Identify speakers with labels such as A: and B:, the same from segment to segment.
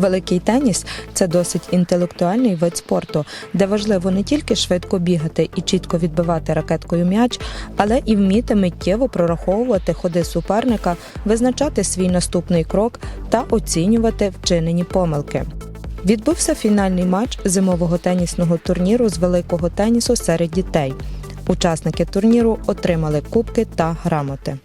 A: Великий теніс це досить інтелектуальний вид спорту, де важливо не тільки швидко бігати і чітко відбивати ракеткою м'яч, але і вміти миттєво прораховувати ходи суперника, визначати свій наступний крок та оцінювати вчинені помилки. Відбувся фінальний матч зимового тенісного турніру з великого тенісу серед дітей. Учасники турніру отримали кубки та грамоти.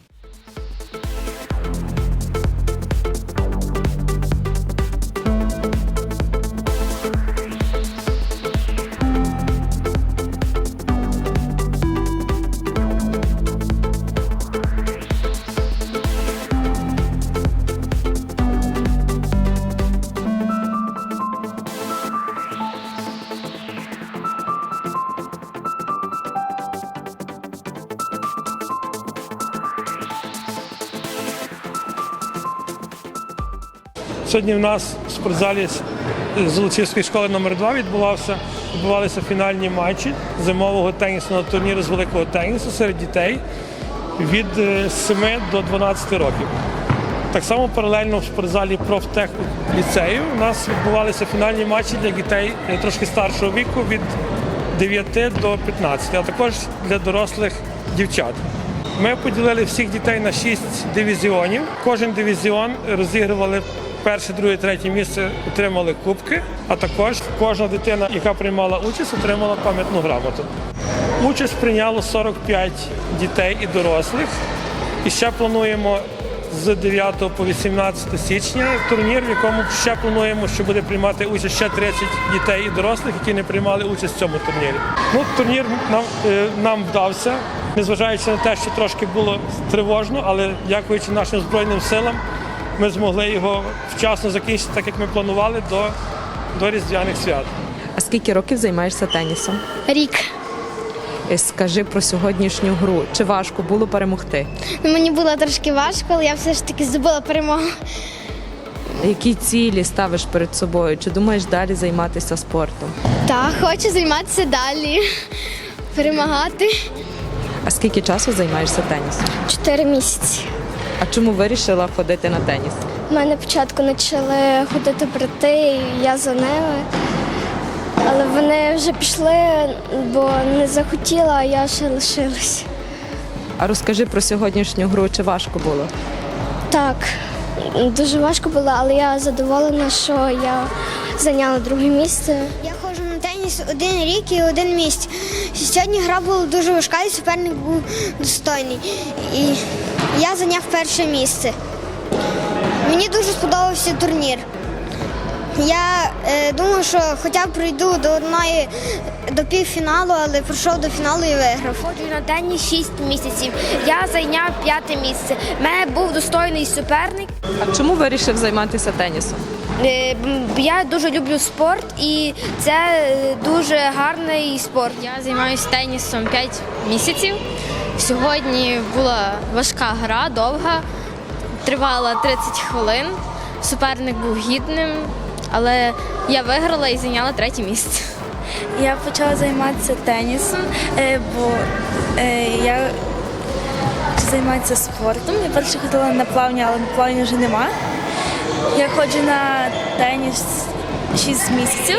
B: Сьогодні в нас в спортзалі з- Золочівської школи номер 2 відбувався, відбувалися фінальні матчі зимового тенісного турніру з великого тенісу серед дітей від е, 7 до 12 років. Так само паралельно в спортзалі профтех ліцею у нас відбувалися фінальні матчі для дітей е, трошки старшого віку від 9 до 15, а також для дорослих дівчат. Ми поділили всіх дітей на 6 дивізіонів. Кожен дивізіон розігрували перше, друге, третє місце, отримали кубки, а також кожна дитина, яка приймала участь, отримала пам'ятну грамоту. Участь прийняло 45 дітей і дорослих. І ще плануємо з 9 по 18 січня турнір, в якому ще плануємо, що буде приймати участь ще 30 дітей і дорослих, які не приймали участь в цьому турнірі. Ну, турнір нам, е, нам вдався, незважаючи на те, що трошки було тривожно, але дякуючи нашим Збройним силам, ми змогли його вчасно закінчити, так як ми планували, до, до Різдвяних свят.
A: А скільки років займаєшся тенісом?
C: Рік.
A: Е, Скажи про сьогоднішню гру. Чи важко було перемогти?
C: Ну, Мені було трошки важко, але я все ж таки здобула перемогу.
A: Які цілі ставиш перед собою? Чи думаєш далі займатися спортом?
C: Так, хочу займатися далі, перемагати.
A: А скільки часу займаєшся тенісом?
C: Чотири місяці.
A: А чому вирішила ходити на теніс?
C: У мене спочатку почали ходити брати, і я за ними. Але вони вже пішли, бо не захотіла, а я ще лишилась.
A: А розкажи про сьогоднішню гру, чи важко було?
C: Так, дуже важко було, але я задоволена, що я зайняла друге місце.
D: Я теніс один рік і один місяць. Сьогодні гра була дуже важка і суперник був достойний. І я зайняв перше місце. Мені дуже сподобався турнір. Я е, думаю, що хоча б пройду до одної до півфіналу, але пройшов до фіналу і виграв.
E: Ходжу на теніс 6 місяців. Я зайняв п'яте місце. У мене був достойний суперник.
A: А чому вирішив займатися тенісом?
E: Е, Я дуже люблю спорт і це е, дуже гарний спорт.
F: Я займаюся тенісом 5 місяців. Сьогодні була важка гра, довга, тривала 30 хвилин. Суперник був гідним, але я виграла і зайняла третє місце.
G: Я почала займатися тенісом, е, бо я хочу займатися спортом. Я перше ходила на плавання, але на плавання вже нема. Я ходжу на теніс 6 місяців.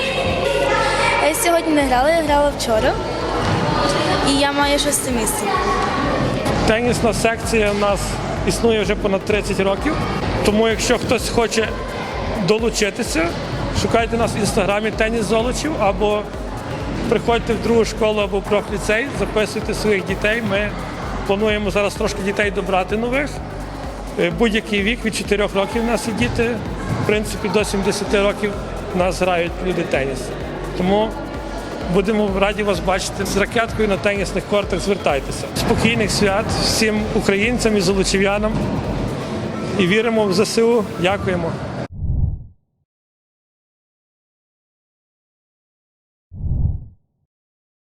G: Я сьогодні не грала, я грала вчора. І я маю шосте місце.
B: Тенісна секція у нас існує вже понад 30 років. Тому якщо хтось хоче долучитися, шукайте нас в інстаграмі Теніс Золочів або приходьте в другу школу або в профліцей, записуйте своїх дітей. Ми плануємо зараз трошки дітей добрати нових. Е, Будь-який вік від 4 років у нас і діти. В принципі, до 70 років у нас грають люди теніс. Тому Будемо раді вас бачити з ракеткою на тенісних кортах. Звертайтеся. Спокійних свят всім українцям і золочів'янам. І віримо в ЗСУ. Дякуємо.